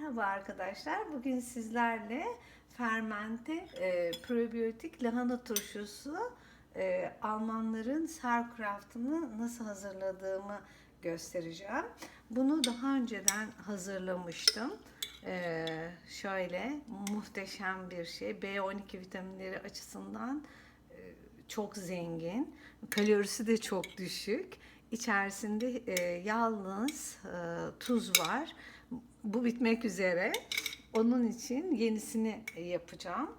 Merhaba arkadaşlar. Bugün sizlerle fermente e, probiyotik lahana turşusu e, Almanların Sauerkraut'ını nasıl hazırladığımı göstereceğim. Bunu daha önceden hazırlamıştım. E, şöyle muhteşem bir şey. B12 vitaminleri açısından e, çok zengin. Kalorisi de çok düşük. İçerisinde e, yalnız e, tuz var. Bu bitmek üzere. Onun için yenisini yapacağım.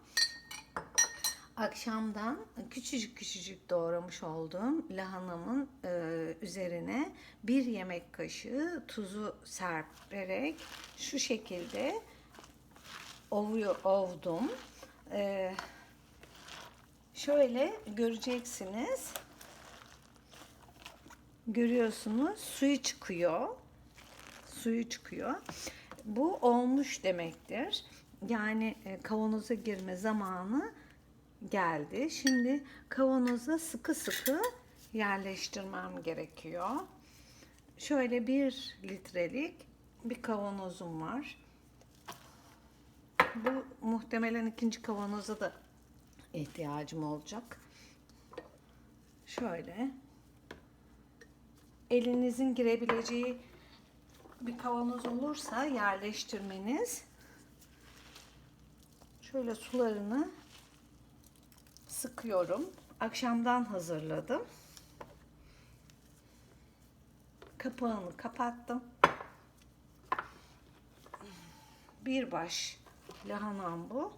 Akşamdan küçücük küçücük doğramış olduğum lahanamın e, üzerine bir yemek kaşığı tuzu serperek şu şekilde ovuyor, ovdum. E, şöyle göreceksiniz. Görüyorsunuz suyu çıkıyor. Suyu çıkıyor. Bu olmuş demektir. Yani e, kavanoza girme zamanı geldi. Şimdi kavanoza sıkı sıkı yerleştirmem gerekiyor. Şöyle bir litrelik bir kavanozum var. Bu muhtemelen ikinci kavanoza da ihtiyacım olacak. Şöyle elinizin girebileceği bir kavanoz olursa yerleştirmeniz şöyle sularını sıkıyorum. Akşamdan hazırladım. Kapağını kapattım. Bir baş lahanam bu.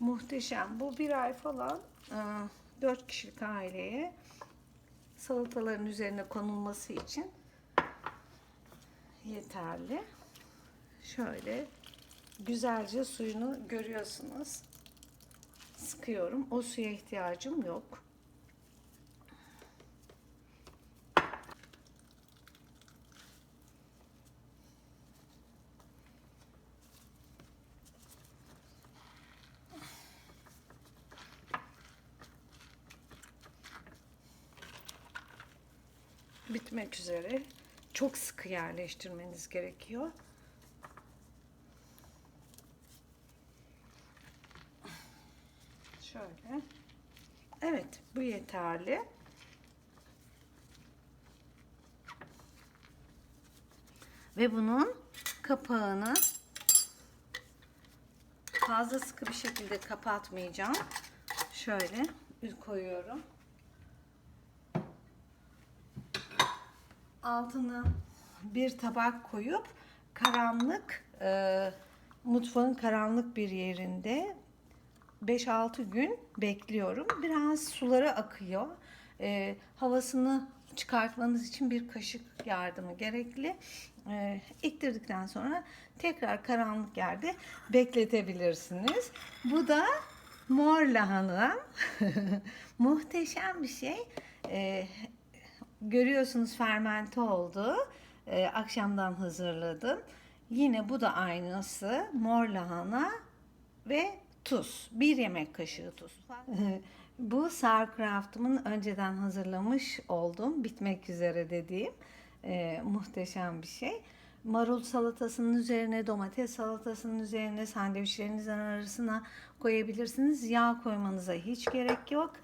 Muhteşem. Bu bir ay falan e, dört kişilik aileye salataların üzerine konulması için yeterli. Şöyle güzelce suyunu görüyorsunuz. Sıkıyorum. O suya ihtiyacım yok. bitmek üzere. Çok sıkı yerleştirmeniz gerekiyor. Şöyle. Evet, bu yeterli. Ve bunun kapağını fazla sıkı bir şekilde kapatmayacağım. Şöyle koyuyorum. Altına bir tabak koyup karanlık e, mutfağın karanlık bir yerinde 5-6 gün bekliyorum. Biraz suları akıyor. E, havasını çıkartmanız için bir kaşık yardımı gerekli. E, iktirdikten sonra tekrar karanlık yerde bekletebilirsiniz. Bu da mor lahana. Muhteşem bir şey. E, görüyorsunuz fermente oldu. Ee, akşamdan hazırladım. Yine bu da aynısı. Mor lahana ve tuz. Bir yemek kaşığı tuz. bu sauerkraut'umun önceden hazırlamış olduğum bitmek üzere dediğim e, muhteşem bir şey. Marul salatasının üzerine, domates salatasının üzerine, sandviçlerinizin arasına koyabilirsiniz. Yağ koymanıza hiç gerek yok.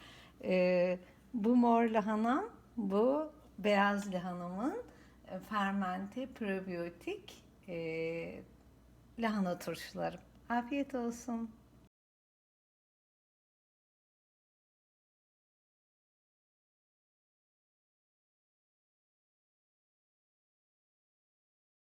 E, bu mor lahana bu beyaz lahanamın e, fermente probiyotik e, lahana turşuları. Afiyet olsun.